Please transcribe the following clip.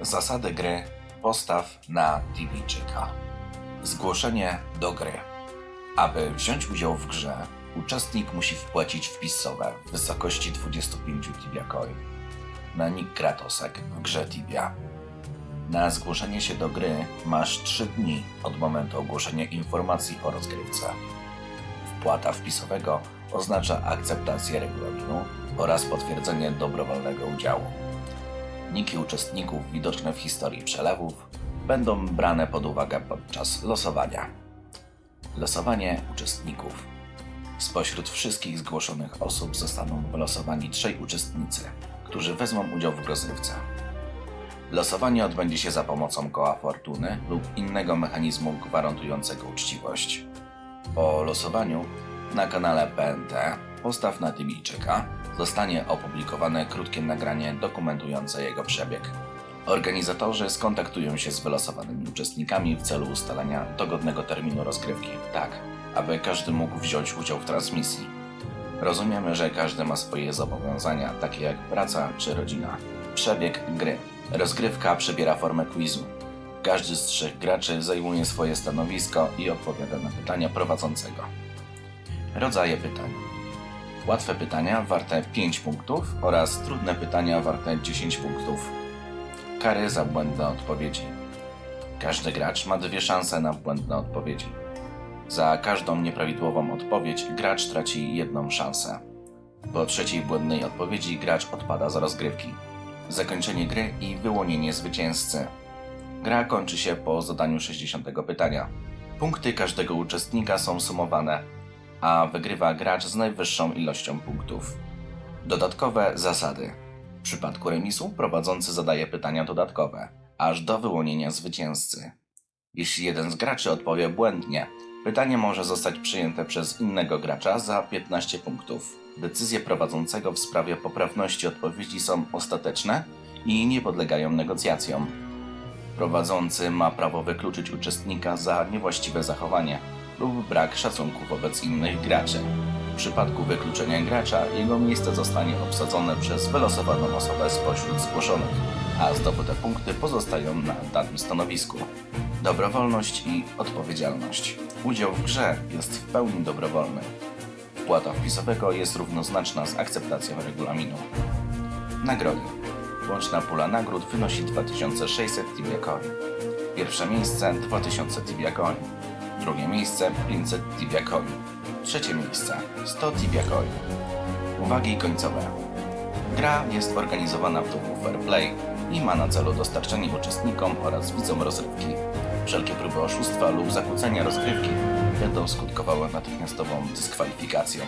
Zasady gry postaw na Tibijczyka. Zgłoszenie do gry. Aby wziąć udział w grze, uczestnik musi wpłacić wpisowe w wysokości 25 Tibia Coin na nick Kratosek w grze Tibia. Na zgłoszenie się do gry masz 3 dni od momentu ogłoszenia informacji o rozgrywce. Wpłata wpisowego oznacza akceptację regulaminu oraz potwierdzenie dobrowolnego udziału. Niki uczestników widoczne w historii przelewów będą brane pod uwagę podczas losowania. Losowanie uczestników. Spośród wszystkich zgłoszonych osób zostaną wylosowani trzej uczestnicy, którzy wezmą udział w rozrywce. Losowanie odbędzie się za pomocą koła fortuny lub innego mechanizmu gwarantującego uczciwość. Po losowaniu na kanale PNT Postaw na Tybijczyka zostanie opublikowane krótkie nagranie dokumentujące jego przebieg. Organizatorzy skontaktują się z wylosowanymi uczestnikami w celu ustalenia dogodnego terminu rozgrywki, tak aby każdy mógł wziąć udział w transmisji. Rozumiemy, że każdy ma swoje zobowiązania, takie jak praca czy rodzina. Przebieg gry. Rozgrywka przybiera formę quizu. Każdy z trzech graczy zajmuje swoje stanowisko i odpowiada na pytania prowadzącego. Rodzaje pytań. Łatwe pytania warte 5 punktów oraz trudne pytania warte 10 punktów. Kary za błędne odpowiedzi. Każdy gracz ma dwie szanse na błędne odpowiedzi. Za każdą nieprawidłową odpowiedź gracz traci jedną szansę. Po trzeciej błędnej odpowiedzi gracz odpada z rozgrywki. Zakończenie gry i wyłonienie zwycięzcy. Gra kończy się po zadaniu 60 pytania. Punkty każdego uczestnika są sumowane, a wygrywa gracz z najwyższą ilością punktów. Dodatkowe zasady. W przypadku remisu prowadzący zadaje pytania dodatkowe, aż do wyłonienia zwycięzcy. Jeśli jeden z graczy odpowie błędnie, pytanie może zostać przyjęte przez innego gracza za 15 punktów. Decyzje prowadzącego w sprawie poprawności odpowiedzi są ostateczne i nie podlegają negocjacjom. Prowadzący ma prawo wykluczyć uczestnika za niewłaściwe zachowanie lub brak szacunku wobec innych graczy. W przypadku wykluczenia gracza jego miejsce zostanie obsadzone przez wylosowaną osobę spośród zgłoszonych, a zdobyte punkty pozostają na danym stanowisku. Dobrowolność i odpowiedzialność. Udział w grze jest w pełni dobrowolny. Wpłata wpisowego jest równoznaczna z akceptacją regulaminu. Nagrody. Łączna pula nagród wynosi 2600 Tibia Coin. Pierwsze miejsce 2000 Tibia Coin. Drugie miejsce 500 Tibia. Trzecie miejsce 100 Tibia. Uwagi końcowe. Gra jest organizowana w duchu fair play i ma na celu dostarczenie uczestnikom oraz widzom rozrywki. Wszelkie próby oszustwa lub zakłócenia rozgrywki będą skutkowały natychmiastową dyskwalifikacją.